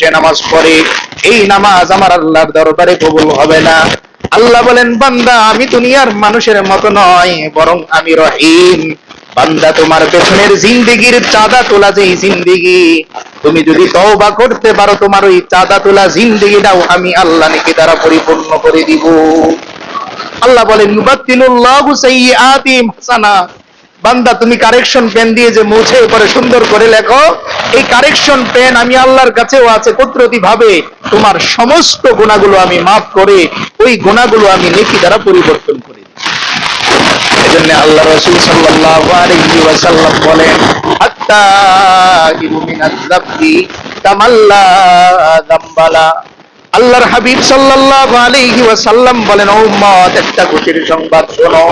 সে নামাজ পড়ে, এই নামাজ আমার আল্লাহর দরবারে কবুল হবে না। আল্লাহ বলেন, বান্দা, আমি দুনিয়ার মানুষের মতো নয়, বরং আমি রহিম। বান্দা, তোমার পেছনের জিন্দিগির চাঁদা তোলা যে জিন্দিগি, তুমি যদি তওবা করতে পারো, তোমার ওই চাঁদা তোলা জিন্দিগিটাও আমি আল্লাহ নাকি দ্বারা পরিপূর্ণ করে দিব। আল্লাহ বলেন ইউবাত্তিলুল্লাহু সাইয়্যাতিহিম হাসানা। বান্দা, তুমি কারেকশন পেন দিয়ে যে মুছে পরে সুন্দর করে লেখো, এই কারেকশন পেন আমি আল্লাহর কাছেও আছে কুদরতি ভাবে তোমার সমস্ত গুণাগুলো আমি মাফ করে, ওই গুণাগুলো আমি নেকি দ্বারা পরিবর্তন করে এজন্য আল্লাহ রাসূল সাল্লাল্লাহু আলাইহি ওয়াসাল্লাম বলেন হাত্তা মিনাজ যাবি কামাল্লা যাম্বালা আল্লাহর হাবিব সাল্লাল্লাহু আলাইহি ওয়াসাল্লাম বলেন উম্মত, একটা খুশির সংবাদ শোনো।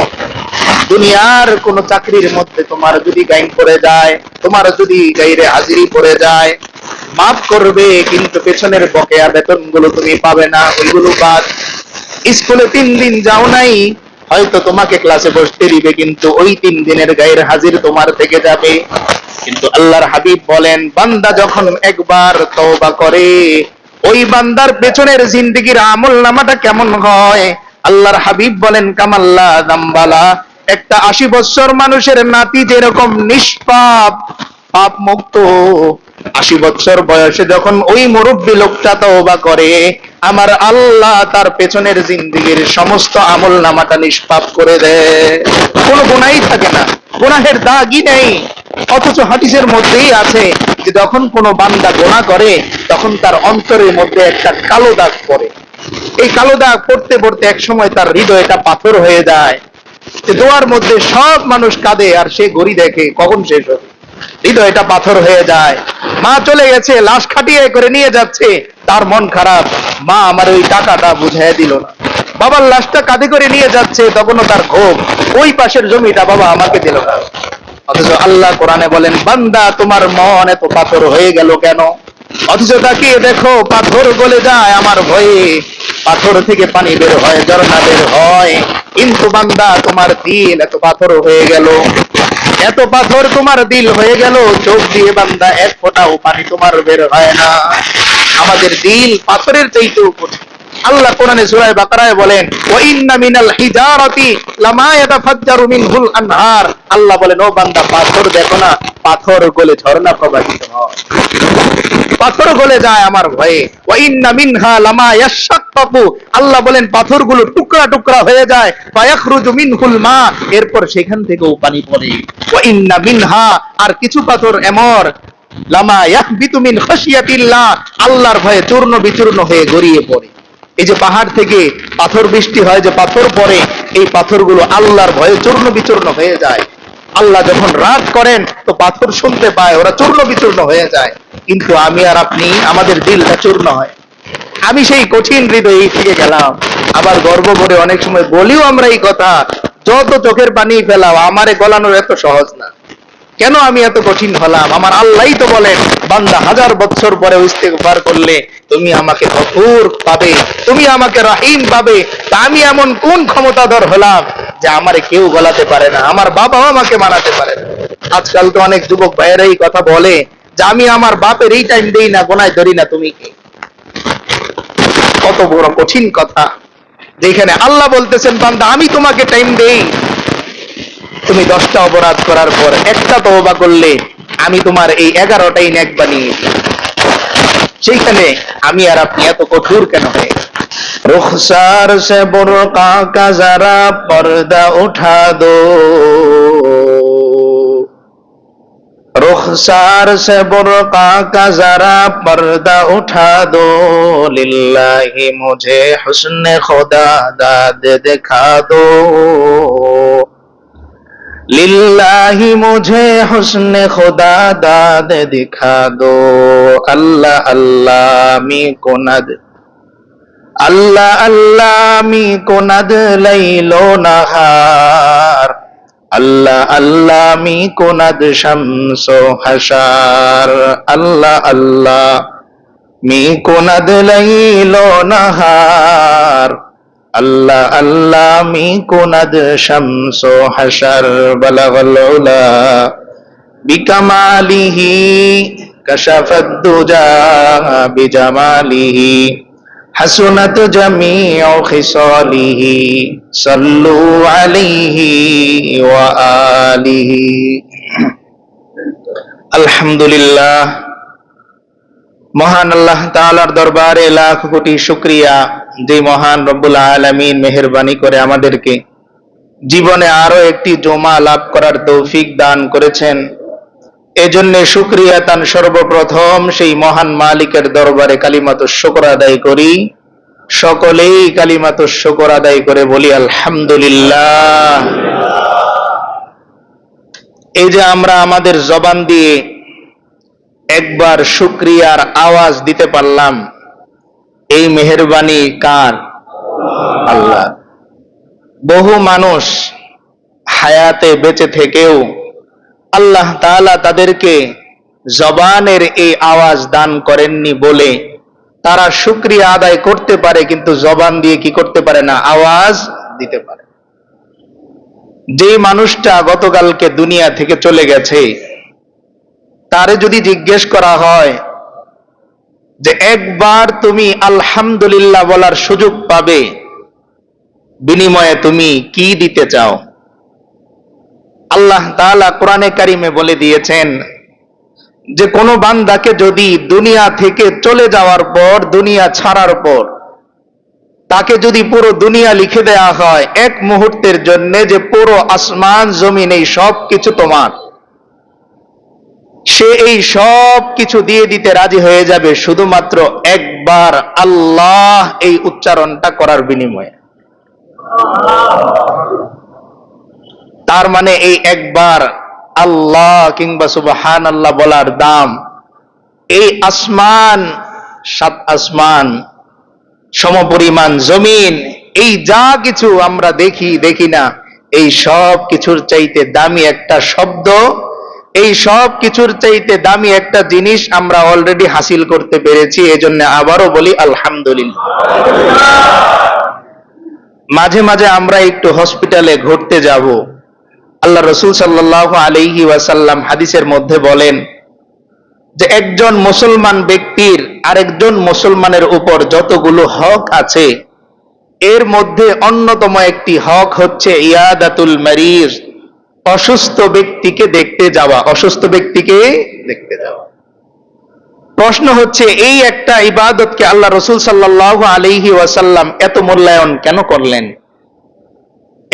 দুনিয়ার কোন চাকরির মধ্যে তোমার যদি গাইন পড়ে যায়, তোমার যদি গাইরে হাজিরি পড়ে যায়, মাফ করবে, কিন্তু পেছনের বকেয়া বেতনগুলো তুমি পাবে না, ওইগুলো বাদ। স্কুলে তিন দিন যাও নাই, হয়তো তোমাকে ক্লাসে বসতে দিবে, কিন্তু ওই তিন দিনের গায়ের হাজির তোমার থেকে যাবে। কিন্তু আল্লাহর হাবিব বলেন, বান্দা যখন একবার তওবা করে ওই বান্দার পেছনের জিন্দিগির আমল নামাটা কেমন হয়? আল্লাহর হাবিব বলেন, কামাল্লা দাম্বালা। একটা আশি বছর মানুষের নাতি যেরকম নিষ্পাপ, পাপ মুক্ত। আশি বছর বয়সে যখন ওই মুরব্বী লোকটা তওবা করে, আমার আল্লাহ তার পেছনের জিন্দিগির সমস্ত আমল নামাটা নিষ্পাপ করে দেয়। কোনো গুনাই থাকে না, গুনাহের দাগই নেই। অথচ হাদিসের মধ্যেই আছে যে যখন কোনো বান্দা গোনা করে, তখন তার অন্তরের মধ্যে একটা কালো দাগ পড়ে। এই কালো দাগ পড়তে পড়তে এক সময় তার হৃদয়টা পাথর হয়ে যায়। দোয়ার মধ্যে সব মানুষ কাঁদে আর সে গড়ি দেখে কখন শেষ হবে। হৃদয়টা পাথর হয়ে যায়। মা চলে গেছে, লাশ খাটিয়ে করে নিয়ে যাচ্ছে। তার মন খারাপ। মা আমার ওই টাকাটা বুঝাই দিল না। বাবার লাশটা কাঁধে করে নিয়ে যাচ্ছে, তখনও তার ক্ষোভ। ওই পাশের জমিটা বাবা আমাকে দিল না। অথচ আল্লাহ কোরআনে বলেন, বান্দা, তোমার মন এত পাথর হয়ে গেল কেন? অথচ তাকিয়ে দেখো, পাথর গলে যায় আমার ভয়ে। পাথর থেকে পানি বের হয়, ঝর্ণা বের হয়। কিন্তু বান্দা, তোমার দিল এত পাথর হয়ে গেল। এত পাথর তোমার দিল হয়ে গেল, চোখ দিয়ে বান্দা এক ফোঁটাও পানি তোমার বের হয় না। আমাদের দিল পাথরের চাইতেও কঠিন। আল্লাহ কোরআনে সূরা বাকারায় বলেন ইন্না মিনাল হিজারাতি মিনহুল আনহার। আল্লাহ বলেন, ও বান্দা, পাথর দেখো না, পাথর গলে ঝর্ণা প্রবাহিত হয়। পাথর গলে যায় আমার ভয়ে। ওয়া ইন্না মিনহা লামা আল্লাহ বলেন, পাথরগুলো টুকরা টুকরা হয়ে যায়। ফায়াখরুজু মিনহুল মা। এরপর সেখান থেকেও পানি পড়ে। ইন্না মিনহা, আর কিছু পাথর এমর। লামা ইয়াহবিতু মিন খাশিয়াতিল্লাহ। আল্লাহর ভয়ে চূর্ণ বিচূর্ণ হয়ে গড়িয়ে পড়ে। এই যে পাহাড় থেকে পাথর বৃষ্টি হয়, যে পাথর পড়ে, এই পাথরগুলো আল্লাহর ভয়ে চূর্ণ বিচূর্ণ হয়ে যায়। আল্লাহ যখন রাগ করেন, তো পাথর শুনতে পায়, ওরা চূর্ণ বিচূর্ণ হয়ে যায়। কিন্তু আমি আর আপনি, আমাদের দিলটা চূর্ণ হয়। আমি সেই কঠিন হৃদয় থেকে গেলাম। আবার গর্ব করে অনেক সময় বলিও আমরা এই কথা, যত চোখের পানি ফেলাও, আমারে গলানোর এত সহজ না। কেন আমি এত কঠিন হলাম? আমার আল্লাহই তো বলেন, বান্দা হাজার বছর পরে ইস্তেগফার করলে তুমি আমাকে গফুর পাবে, তুমি আমাকে রাহিম পাবে। তা আমি এমন কোন ক্ষমতাধর হলাম যে আমারে কেউ গলাতে পারে না, আমার বাবাও আমাকে মানাতে পারে না। আজকাল তো অনেক যুবক ভাইয়েরা এই কথা বলে যে আমি আমার বাপের এই টাইম দেই না, গোনায় ধরি না, তুমি কে? কত বড় কঠিন কথা। যেখানে আল্লাহ বলতেছেন, বান্দা, আমি তোমাকে টাইম দেই। তুমি দশটা অপরাধ করার পর একটা তওবা করলে আমি তোমার এই এগারোটাই ন্যাক বানিয়ে সেইখানে আমি আর আপনি এত কঠোর কেন হয়ে রুখসার সে বড় কাকা যারা পর্দা উঠা দো। রুখসার সে বড় কাকা যারা পর্দা উঠা দো। লিল্লাহি, মুঝে হুসনে খোদা দাদ দেখা দো। लिल्लाही मुझे हुस्न खुदा दाद दिखा दो अल्लाह अल्लाह मी को नद अल्लाह अल्लाह मी को नद लैलो नहार अल्लाह अल्लाह मी को नद शमसो हशार अल्लाह अल्लाह मी को नद लैलो नहार আল্লাহ আল্লাহ আমি কোনাদ শামস হাসার বালাগলা বিকামালিহি কশাফদ্দুজা বিজামালিহি হাসুনাত জামিউ খিসালিহি সাল্লু আলাইহি ওয়া আলিহি। আলহামদুলিল্লাহ। মহান আল্লাহ তাআলার দরবারে লাখ কোটি শুকরিয়া যে মহান রব্বুল আলামিন মেহেরবানি করে আমাদেরকে জীবনে আরও একটি জমা লাভ করার তৌফিক দান করেছেন। এজন্য শুক্রিয়া তান সর্বপ্রথম সেই মহান মালিকের দরবারে কালিমাত শুকর আদায় করি। সকলেই কালিমাত শুকর আদায় করে বলি, আলহামদুলিল্লাহ। এই যে আমরা আমাদের জবান দিয়ে একবার শুক্রিয়ার আওয়াজ দিতে পারলাম, এই মেহরবানি কার? আল্লাহ। বহু মানুষ হায়াতে বেঁচে থেকেও আল্লাহ তাআলা তাদেরকে জবানের এই আওয়াজ দান করেননি বলে তারা শুক্রিয়া আদায় করতে পারে, কিন্তু জবান দিয়ে কি করতে পারে না? আওয়াজ দিতে পারে। যে মানুষটা গতকালকে দুনিয়া থেকে চলে গেছে তারে যদি জিজ্ঞেস করা হয় যে একবার তুমি আলহামদুলিল্লাহ বলার সুযোগ পাবে, বিনিময়ে তুমি কি দিতে চাও? আল্লাহ তাআলা কোরআনে কারিমে বলে দিয়েছেন যে কোনো বান্দাকে যদি দুনিয়া থেকে চলে যাওয়ার পর, দুনিয়া ছাড়ার পর, তাকে যদি পুরো দুনিয়া লিখে দেয়া হয় এক মুহূর্তের জন্য যে পুরো আসমান, জমিন এই সব কিছু তোমার। সে এই সব কিছু দিয়ে দিতে রাজি হয়ে যাবে শুধুমাত্র একবার আল্লাহ এই উচ্চারণটা করার বিনিময়ে। তার মানে এই একবার আল্লাহ কিংবা সুবহান আল্লাহ বলার দাম, এই আসমান, সাত আসমান, সমপরিমাণ জমিন, এই যা কিছু আমরা দেখি দেখি না, এই সব কিছুর চাইতে দামি একটা শব্দ এই সব কিছুর চাইতে দামি একটা জিনিস আমরা অলরেডি হাসিল করতে পেরেছি, এজন্য আবারও বলি আলহামদুলিল্লাহ। মাঝে মাঝে আমরা একটু হসপিটালে ঘুরতে যাব। আল্লাহ রসুল সাল্লাহ আলহি ওয়াসাল্লাম হাদিসের মধ্যে বলেন যে, একজন মুসলমান ব্যক্তির আরেকজন মুসলমানের উপর যতগুলো হক আছে, এর মধ্যে অন্যতম একটি হক হচ্ছে ইয়াদাতুল মারিজ। অসুস্থ ব্যক্তিকে দেখতে যাওয়া, অসুস্থ ব্যক্তিকে দেখতে যাওয়া। প্রশ্ন হচ্ছে, এই একটা ইবাদতকে আল্লাহ রসুল সাল্লাহ আলিহি ওয়াসাল্লাম এত মূল্যায়ন কেন করলেন?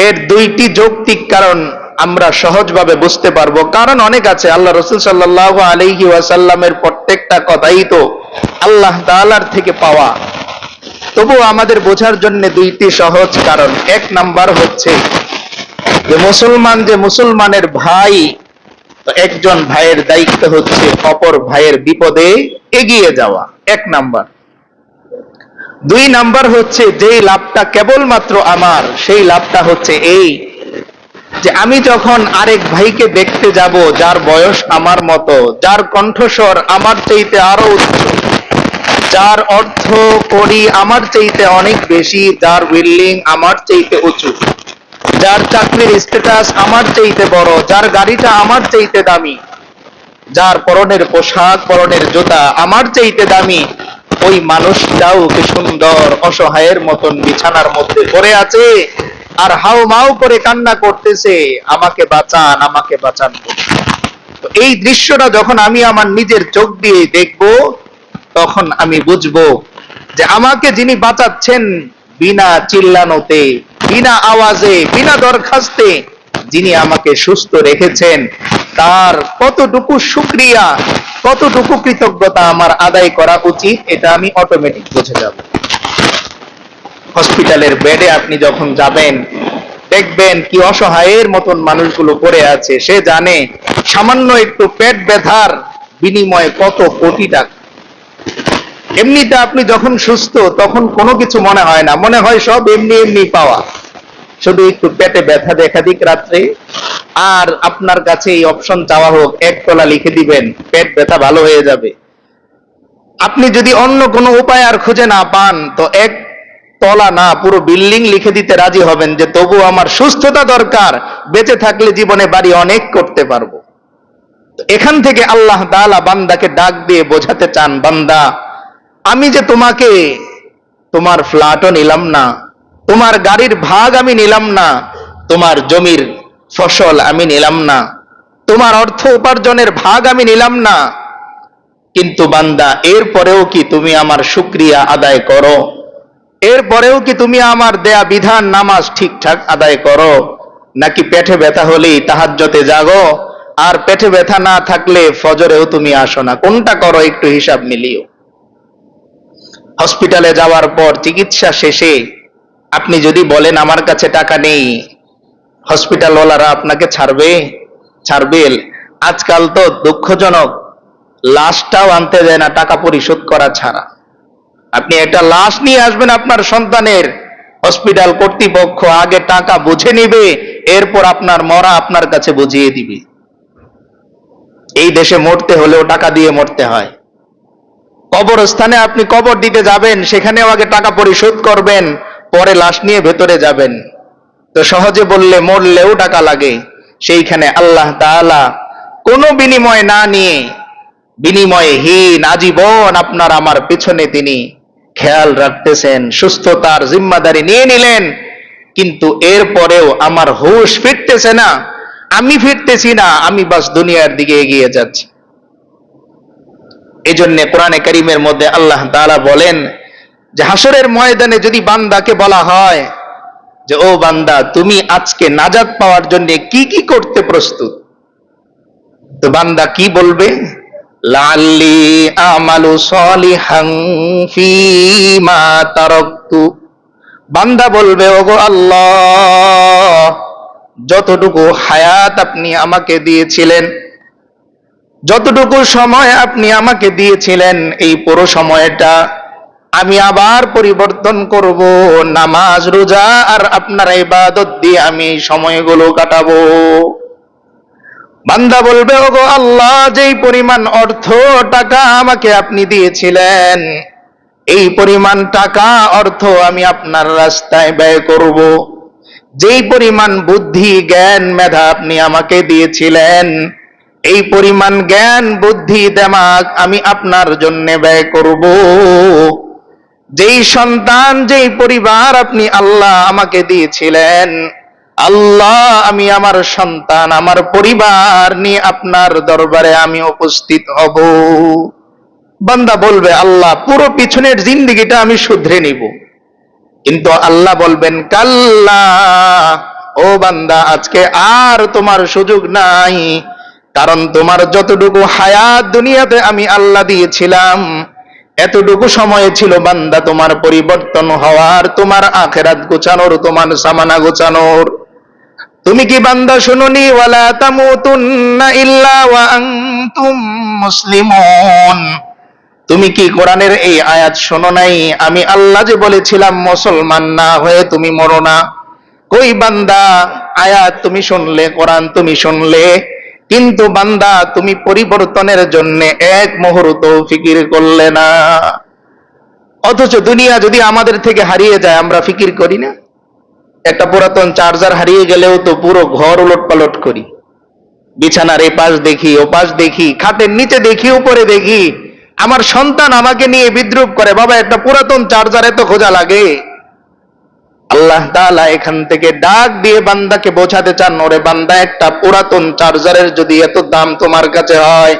এর দুইটি যৌক্তিক কারণ আমরা সহজভাবে বুঝতে পারব। কারণ অনেক আছে, আল্লাহ রসুল সাল্লাহ আলিহি ওয়াসাল্লামের প্রত্যেকটা কথাই তো আল্লাহ তালার থেকে পাওয়া। তবু আমাদের বোঝার জন্য দুইটি সহজ কারণ। এক নাম্বার হচ্ছে যে মুসলমান যে মুসলমানের ভাই, তো একজন ভাইয়ের দায়িত্ব হচ্ছে অপর ভাইয়ের বিপদে এগিয়ে যাওয়া। এক নাম্বার। দুই নাম্বার হচ্ছে যেই লাভটা কেবলমাত্র আমার, সেই লাভটা হচ্ছে এই যে আমি যখন আরেক ভাইকে দেখতে যাব, যার বয়স আমার মতো, যার কণ্ঠস্বর আমার চাইতে আরও উচ্চ, যার অর্থ করি আমার চাইতে অনেক বেশি, যার বিল্ডিং আমার চাইতে উঁচু যার চাকরির স্ট্যাটাস আমার চাইতে বড়, যার গাড়িটা আমার চাইতে দামি, যার পরনের পোশাক, পরনের জুতা আমার চাইতে দামি, ওই মানুষটাও কি সুন্দর, অসহায়ের মতন বিছানার মধ্যে পড়ে আছে আর হাউ মাউ করে কান্না করতেছে, আমাকে বাঁচান আমাকে বাঁচান। এই দৃশ্যটা যখন আমি আমার নিজের চোখ দিয়ে দেখব, তখন আমি বুঝব যে আমাকে যিনি বাঁচাচ্ছেন বিনা চিল্লানোতে বিনা আওয়াজে, বিনা দরখাস্তে যিনি আমাকে সুস্থ রেখেছেন, তার কতটুকু সুক্রিয়া, কতটুকু কৃতজ্ঞতা আমার আদায় করা উচিত, এটা আমি অটোমেটিক বুঝে যাব। হসপিটালের বেডে আপনি যখন যাবেন, দেখবেন কি অসহায়ের মতন মানুষগুলো পড়ে আছে। সে জানে সামান্য একটু পেট ব্যথার বিনিময়ে কত কোটি টাকা। এমনিতে আপনি যখন সুস্থ, তখন কোনো কিছু মনে হয় না। মনে হয় সব এমনি এমনি পাওয়া। শুধু একটু পেটে ব্যথা দেখা দিক রাত্রে। আর আপনার কাছে এই অপশন চাওয়া হোক, এক তলা লিখে দিবেন, পেট ব্যথা ভালো হয়ে যাবে। আপনি যদি অন্য কোনো উপায় আর খুঁজে না পান, তো এক তলা না, পুরো বিল্ডিং লিখে দিতে রাজি হবেন যে, তবু আমার সুস্থতা দরকার, বেঁচে থাকলে জীবনে বাড়ি অনেক করতে পারব। এখান থেকে আল্লাহ তাআলা বান্দাকে ডাক দিয়ে বোঝাতে চান, বান্দা আমি যে তোমাকে তোমার ফ্ল্যাটও নিলাম না, তোমার গাড়ির ভাগ আমি নিলাম না, তোমার জমির ফসল আমি নিলাম না, তোমার অর্থ উপার্জনের ভাগ আমি নিলাম না, কিন্তু বান্দা এরপরেও কি তুমি আমার শুক্রিয়া আদায় করো? এরপরেও কি তুমি আমার দেয়া বিধান নামাজ ঠিকঠাক আদায় করো? নাকি পেটে ব্যথা হলেই তাহাজ্জতে জাগো? আর পেটে ব্যথা না থাকলে ফজরেও তুমি আসো না। কোনটা করো একটু হিসাব মিলিও। হসপিটালে যাওয়ার পর চিকিৎসা শেষে আপনি যদি বলেন, আমার কাছে টাকা নেই, হসপিটালওয়ালারা আপনাকে ছাড়বে? ছাড়বে। আজকাল তো দুঃখজনক, লাশটাও আনতে দেয় না, টাকা পরিশোধ করা ছাড়া। আপনি একটা লাশ নিয়ে আসবেন আপনার সন্তানের হসপিটাল কর্তৃপক্ষ, আগে টাকা বুঝে নিবে, এরপর আপনার মরা আপনার কাছে বুঝিয়ে দিবে। এই দেশে মরতে হলেও টাকা দিয়ে মরতে হয়। কবরস্থানে আপনি কবর দিতে যাবেন, সেখানেও আগে টাকা পরিশোধ করবেন, পরে লাশ নিয়ে ভেতরে যাবেন। তো সহজে বললে, মরলেও টাকা লাগে। সেইখানে আল্লাহ তাআলা কোনো বিনিময় না নিয়ে, বিনিময়হীন আজীবন আপনার আমার পিছনে তিনি খেয়াল রাখতেছেন, সুস্থতার জিম্মাদারি নিয়ে নিলেন। কিন্তু এরপরেও আমার হুশ ফিরতেছে না, আমি ফিরতেছি না, আমি বাস দুনিয়ার দিকে এগিয়ে যাচ্ছি। এই কোরআনে করিমের মধ্যে আল্লাহ তাআলা বলেন যে হাসরের ময়দানে যদি বান্দাকে বলা হয় যে, ও বান্দা, তুমি আজকে নাজাদ পাওয়ার জন্য কি কি করতে প্রস্তুত? তো বান্দা কি বলবে? লাল্লি আমালু সলিহাং ফিমা তারাকতু। বান্দা বলবে, ওগো আল্লাহ, যতটুকু হায়াত আপনি আমাকে দিয়েছিলেন যতটুকু সময় আপনি আমাকে দিয়েছিলেন এই পুরো সময়টা, আমি আবার পরিবর্তন করব, নামাজ, রোজা আর আপনার ইবাদত দিয়ে আমি সময়গুলো কাটাবো। বান্দা বলবে, ওগো আল্লাহ, যেই পরিমাণ অর্থ, টাকা আমাকে আপনি দিয়েছিলেন, এই পরিমাণ টাকা অর্থ আমি আপনার রাস্তায় ব্যয় করব। যেই পরিমাণ বুদ্ধি, জ্ঞান, মেধা আপনি আমাকে দিয়েছিলেন এই পরিমাণ জ্ঞান, বুদ্ধি, দেমাগ আমি আপনার জন্য ব্যয় করব। যেই সন্তান, যেই পরিবার আপনি আল্লাহ আমাকে দিয়েছিলেন, আল্লাহ আমি আমার সন্তান, আমার পরিবার নিয়ে আপনার দরবারে আমি উপস্থিত হব। বান্দা বলবে, আল্লাহ, পুরো পিছনের জিন্দিগিটা আমি শুধরে নিব। কিন্তু আল্লাহ বলবেন, কাল্লা, ও বান্দা, আজকে আর তোমার সুযোগ নাই। কারণ তোমার যতটুকু হায়াত দুনিয়াতে আমি আল্লাহ দিয়েছিলাম, এতটুকু সময় ছিল বান্দা তোমার পরিবর্তন হওয়ার, তোমার আখেরাত গোছানোর, তোমার সামানা গোছানোর। তুমি কি বান্দা শুনুনি? ওয়ালা তামুতুন্না ইল্লা ওয়া আনতুম মুসলিমুন। তুমি কি কোরআনের এই আয়াত শোনো নাই? আমি আল্লাহ যে বলেছিলাম, মুসলমান না হয়ে তুমি মরো না। কই বান্দা? আয়াত তুমি শুনলে, কোরআন তুমি শুনলে। কিন্তু বান্দা, তুমি পরিবর্তনের জন্য এক মুহূর্ত ফিকির করলে না। অথচ দুনিয়া যদি আমাদের থেকে হারিয়ে যায়, আমরা ফিকির করি না। একটা পুরাতন চার্জার হারিয়ে গেলেও তো পুরো ঘর উলট পালট করি। বিছানার এ পাশ দেখি ও পাশ দেখি, খাটের নিচে দেখি, উপরে দেখি। আমার সন্তান আমাকে নিয়ে বিদ্রুপ করে, বাবা, একটা পুরাতন চার্জার এত খোঁজা লাগে? আল্লাহ তাআলা এখান থেকে ডাক দিয়ে বান্দাকে বোঝাতে চান, ওরে বান্দা, একটা পুরাতন চার্জারের যদি এত দাম তোমার কাছে হয়?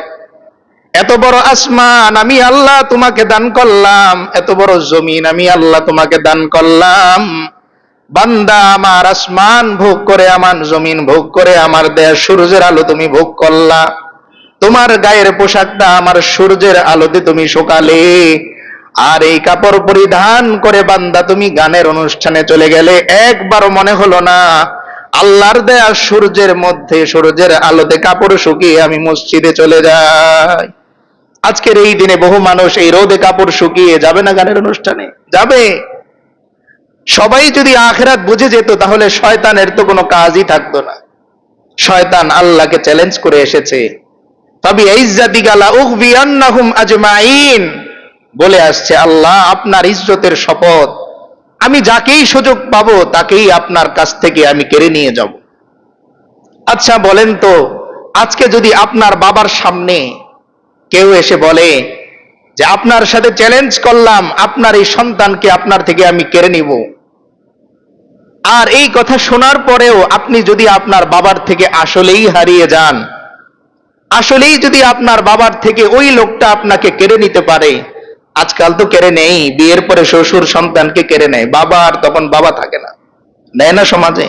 এত বড় আসমান আমি আল্লাহ তোমাকে দান করলাম, এত বড় জমিন আমি আল্লাহ তোমাকে দান করলাম। বান্দা, আমার আসমান ভোগ করে, আমার জমিন ভোগ করে, আমার দেহ সূর্যের আলো তুমি ভোগ করলা। তোমার গায়ের পোশাকটা আমার সূর্যের আলোতে তুমি সকালে আর এই কাপড় পরিধান করে বান্দা, তুমি গানের অনুষ্ঠানে চলে গেলে একবারও মনে হলো না, আল্লাহর দেয়া সূর্যের মধ্যে, সূর্যের আলোতে কাপড় শুকিয়ে আমি মসজিদে চলে যাই। আজকের এই দিনে বহু মানুষ এই রোদে কাপড় শুকিয়ে যাবে না গানের অনুষ্ঠানে? যাবে। সবাই যদি আখেরাত বুঝে যেত, তাহলে শয়তানের তো কোনো কাজই থাকতো না। শয়তান আল্লাহকে চ্যালেঞ্জ করে এসেছে। তবে ইজ্জাতি গালা উখবিয়ান্নাহুম আজমাইন। বলে আসছে, আল্লাহ আপনার ইজ্জতের শপথ। আমি যাকেই সুযোগ পাবো, তাকেই আপনার কাছ থেকে আমি কেড়ে নিয়ে যাব। আচ্ছা বলেন তো, আজকে যদি আপনার বাবার সামনে কেউ এসে বলে যে, আপনার সাথে চ্যালেঞ্জ করলাম, আপনার এই সন্তানকে আপনার থেকে আমি কেড়ে নিব। আর এই কথা শোনার পরেও আপনি যদি আপনার বাবার থেকে আসলেই হারিয়ে যান, আসলেই যদি আপনার বাবার থেকে ওই লোকটা আপনাকে কেড়ে নিতে পারে আজকাল তো কেড়ে নেই, বিয়ের পরে শ্বশুর সন্তানকে কেড়ে নেয়, বাবা আর তখন বাবা থাকে না। নেয় না সমাজে?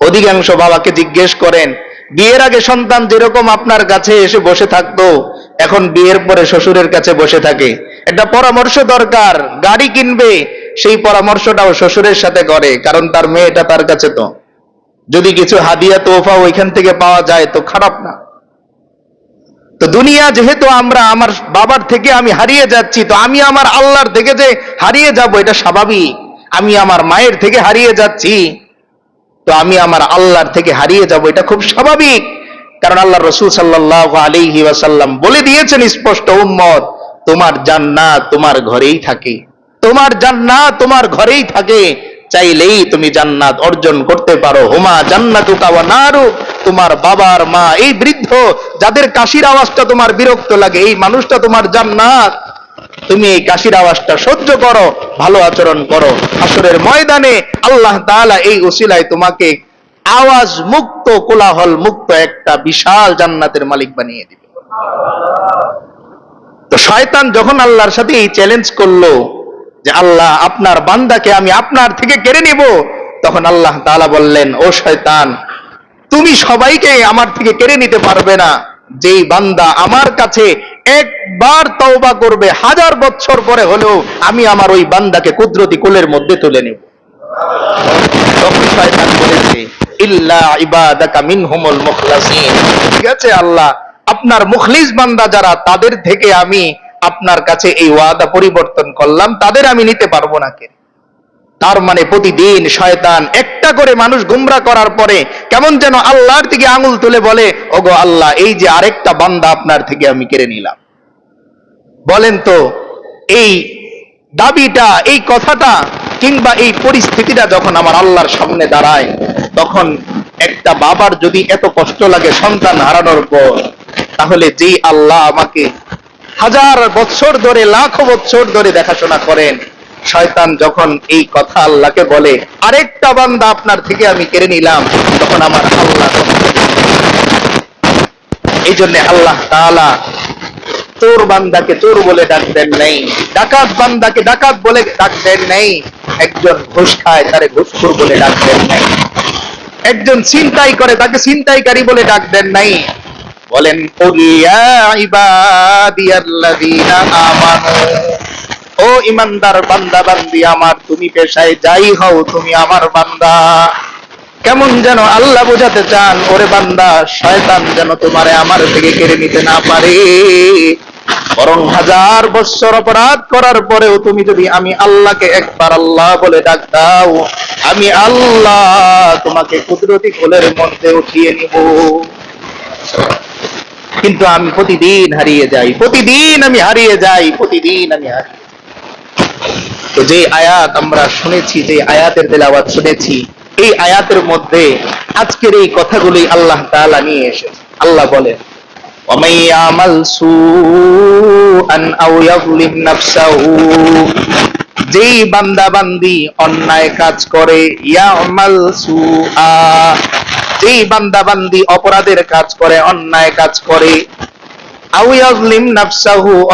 অধিকাংশ বাবাকে জিজ্ঞেস করেন, বিয়ের আগে সন্তান যেরকম আপনার কাছে এসে বসে থাকতো, এখন বিয়ের পরে শ্বশুরের কাছে বসে থাকে। একটা পরামর্শ দরকার, গাড়ি কিনবে, সেই পরামর্শটাও শ্বশুরের সাথে করে, কারণ তার মেয়েটা তার কাছে তো। যদি কিছু হাদিয়া, তোফা ওইখান থেকে পাওয়া যায় তো খারাপ না। তো দুনিয়া যেহেতু আমরা, আমার বাবার থেকে আমি হারিয়ে যাচ্ছি, তো আমি আমার আল্লাহর থেকে যে হারিয়ে যাব, এটা স্বাভাবিক। আমি আমার মায়ের থেকে হারিয়ে যাচ্ছি, তো আমি আমার আল্লাহর থেকে হারিয়ে যাব, এটা খুব স্বাভাবিক। কারণ আল্লাহ রসুল সাল্লাহ আলিহি ওয়াসাল্লাম বলে দিয়েছেন স্পষ্ট উম্মত, তোমার জান্নাত তোমার ঘরেই থাকে। তোমার জান্নাত তোমার ঘরেই থাকে। চাইলেই তুমি জান্নাত অর্জন করতে পারো। হুমা জান্নাতু কাওয়া নারু। তোমার বাবার মা, এই বৃদ্ধ, যাদের কাশির আওয়াজটা তোমার বিরক্ত লাগে, এই মানুষটা তোমার জান্নাত। তুমি এই কাশির আওয়াজটা সহ্য করো, ভালো আচরণ করো। আসরের ময়দানে আল্লাহ তাআলা এই উসিলায় তোমাকে আওয়াজ মুক্ত কোলাহল মুক্ত একটা বিশাল জান্নাতের মালিক বানিয়ে দিবে। তো শয়তান যখন আল্লাহর সাথে এই চ্যালেঞ্জ করল যে আল্লাহ আপনার বান্দাকে আমি আপনার থেকে কেড়ে নিব। তখন আল্লাহ তালা বললেন, ও শয়তান, তুমি সবাইকে আমার থেকে কেড়ে নিতে পারবে না। যেই বান্দা আমার কাছে একবার তওবা করবে, হাজার বছর পরে হলেও আমি আমার ওই বান্দাকে কুদরতি কোলের মধ্যে তুলে নেব। ঠিক আছে আল্লাহ, আপনার মুখলিস বান্দা যারা, তাদের থেকে আমি আপনার কাছে এই ওয়াদা পরিবর্তন করলাম, তাদের আমি নিতে পারব না কে? তার মানে প্রতিদিন শয়তান একটা করে মানুষ গুমরা করার পরে কেমন যেন আল্লাহর থেকে আঙুল তুলে বলে, ওগো আল্লাহ, এই যে আরেকটা বান্দা আপনার থেকে আমি কেড়ে নিলাম। বলেন তো, এই দাবিটা, এই কথাটা কিংবা এই পরিস্থিতিটা যখন আমার আল্লাহর সামনে দাঁড়ায়, তখন একটা বাবার যদি এত কষ্ট লাগে সন্তান হারানোর পর, তাহলে যেই আল্লাহ আমাকে হাজার বছর ধরে, লাখো বছর ধরে দেখাশোনা করেন। শয়তান যখন এই কথা আল্লাহকে বলে, আরেকটা বান্দা আপনার থেকে আমি কেড়ে নিলাম, তখন আমার আল্লাহ এই জন্য আল্লাহ তাআলা চোর বান্দাকে চোর বলে ডাকতেন নেই। ডাকাত বান্দাকে ডাকাত বলে ডাকতেন নেই। একজন ঘুষ খায়, তারে ঘুষখোর বলে ডাকতেন নাই। একজন চিন্তাই করে, তাকে চিন্তাইকারী বলে ডাকতেন নাই। বলেন, "কুল ইয়া ইবাদিয়াল্লাযীনা আমানু, ও ইমানদার বান্দা বান্দি আমার তুমি পেশায় যাই হও, তুমি আমার বান্দা। কেমন যেন আল্লাহ বোঝাতে চান, ওরে বান্দা, শয়তান যেন তোমারে আমার থেকে কেড়ে নিতে না পারে। বরং হাজার বৎসর অপরাধ করার পরেও তুমি যদি আমি আল্লাহকে একবার আল্লাহ বলে ডাক দাও, আমি আল্লাহ তোমাকে কুদরতি কোলের মধ্যে উঠিয়ে নিব। কিন্তু আমি প্রতিদিন হারিয়ে যাই প্রতিদিন আমি হারিয়ে যাই প্রতিদিন আমি হারিয়ে যাই। তো যে আয়াত আমরা শুনেছি যে আয়াতের তেলাওয়াত শুনেছি এই আয়াতের মধ্যে আজকের এই কথাগুলি আল্লাহ তাআলা নিয়ে এসেছে আল্লাহ বলেন ومن يعمل سوءا أو يظلم نفسه যেই বান্দা বান্দি অন্যায় কাজ করে ইয়ামাল সুআ যেই বান্দা বান্দি অপরাধের কাজ করে, অন্যায় কাজ করে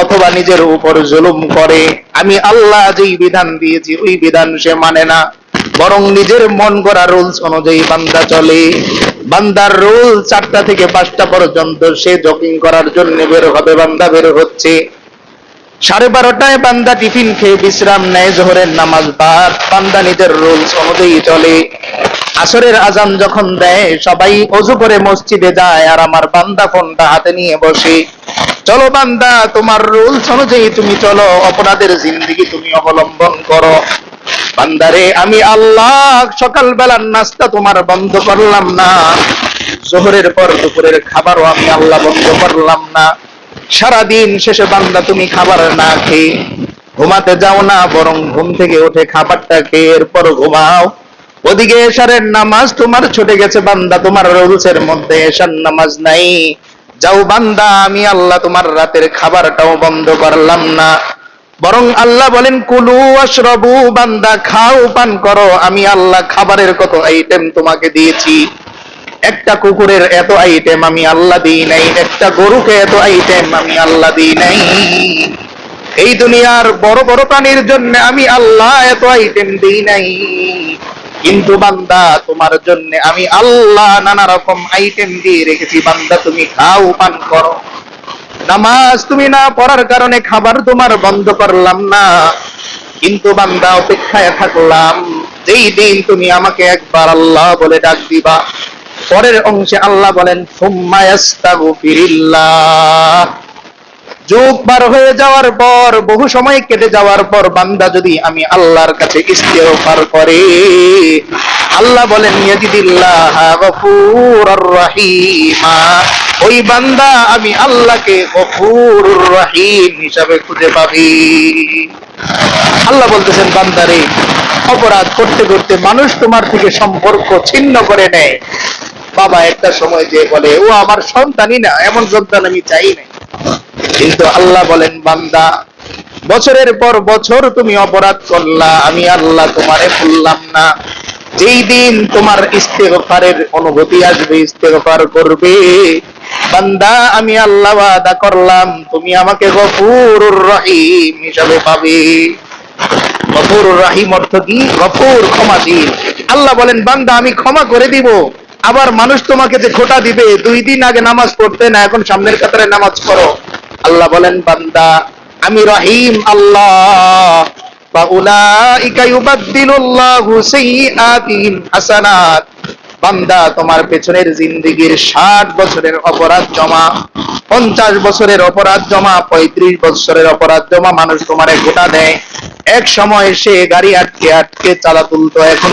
অথবা নিজের উপর জুলুম করে, আমি আল্লাহ যেই বিধান দিয়েছি, ওই বিধান সে মানে না। বরং নিজের মন গড়া রুলস অনুযায়ী বান্দা চলে। বান্দার রুল চারটা থেকে পাঁচটা পর্যন্ত সে জকিং করার জন্য বের হবে, বান্দা বের হচ্ছে। সাড়ে বারোটায় বান্দা টিফিন খেয়ে বিশ্রাম নেয়, জোহরের নামাজ বাদ বান্দা নিজের রুলস অনুযায়ী চলে। আসরের আজান যখন দেয়, সবাই অজু করে মসজিদে যায় আর আমার বান্দা ফোনটা হাতে নিয়ে বসে, চলো বান্দা, তোমার রুলস অনুযায়ী তুমি চলো, অপরাধের জিন্দিগি তুমি অবলম্বন করো। বান্দারে, আমি আল্লাহ সকাল বেলার নাস্তা তোমার বন্ধ করলাম না। জোহরের পর দুপুরের খাবারও আমি আল্লাহ বন্ধ করলাম না। সারাদিন শেষে বান্দা তুমি খাবার না খেয়ে ঘুমাতে যাও না, বরং ঘুম থেকে উঠে খাবারটা খেয়ে এরপর ঘুমাও। ওদিকে এশারের নামাজ, তোমার ছুটে গেছে বান্দা, তোমার রুলসের মধ্যে এশার নামাজ নাই। যাও বান্দা, আমি আল্লাহ তোমার রাতের খাবারটাও বন্ধ করলাম না। বরং আল্লাহ বলেন, কুলু আশরাবু বান্দা, খাও, পান করো। আমি আল্লাহ খাবারের কত আইটেম তোমাকে দিয়েছি। একটা কুকুরের এত আইটেম আমি আল্লাহ দিই নাই। একটা গরুকে এত আইটেম আমি আল্লাহ দিই নাই। এই দুনিয়ার বড় বড় প্রাণীর জন্য আমি আল্লাহ এত আইটেম দিই নাই। কিন্তু বান্দা, তোমার জন্য আমি আল্লাহ নানা রকম আইটেম দিয়ে রেখেছি। বান্দা, তুমি খাও, পান করো। নামাজ তুমি না পড়ার কারণে খাবার তোমার বন্ধ করলাম না। কিন্তু বান্দা, অপেক্ষায় থাকলাম। যেই দিন তুমি আমাকে একবার আল্লাহ বলে ডাক দিবা, পরের অংশে আল্লাহ বলেন, সুম্মা ইয়াস্তাগফিরিল্লাহ। যুগ পার হয়ে যাওয়ার পর, বহু সময় কেটে যাওয়ার পর, বান্দা যদি আমি আল্লাহর কাছে ইস্তেগফার করে, আল্লাহ বলেন রহিমা। ওই বান্দা আমি আল্লাহকে গফুরুর রহিম হিসাবে খুঁজে পাবি। আল্লাহ বলতেছেন বান্দারে অপরাধ করতে করতে মানুষ তোমার থেকে সম্পর্ক ছিন্ন করে নেয়। বাবা একটা সময় যে বলে, ও আমার সন্তানই না, এমন সন্তান আমি চাই না কিন্তু আল্লাহ বলেন, বান্দা, বছরের পর বছর তুমি অপরাধ করলা, আমি আল্লাহ তোমারে ভুললাম না। যেই দিন তোমার ইস্তেগফারের অনুভূতি আসবে, ইস্তেগফার করবে, বান্দা, আমি আল্লাহ ওয়াদা করলাম, তুমি আমাকে গফুরুর রহিম হিসাবে পাবে। গফুরুর রাহিম অর্থ কি? গফুর ক্ষমাশীল আল্লাহ বলেন, বান্দা, আমি ক্ষমা করে দিব। আবার মানুষ তোমাকে যে খোটা দিবে, দুই দিন আগে নামাজ পড়তে না, এখন সামনের কাতারে নামাজ পড়ো। আল্লাহ বলেন, বান্দা, আমি রহিম আল্লাহ। বান্দা, তোমার পেছনের জিন্দিগির ষাট বছরের অপরাধ জমা, পঞ্চাশ বছরের অপরাধ জমা, পঁয়ত্রিশ বছরের অপরাধ জমা, মানুষ তোমারে গোটা দেয়। এক সময় সে গাড়ি আটকে আটকে চালা তুলতো, এখন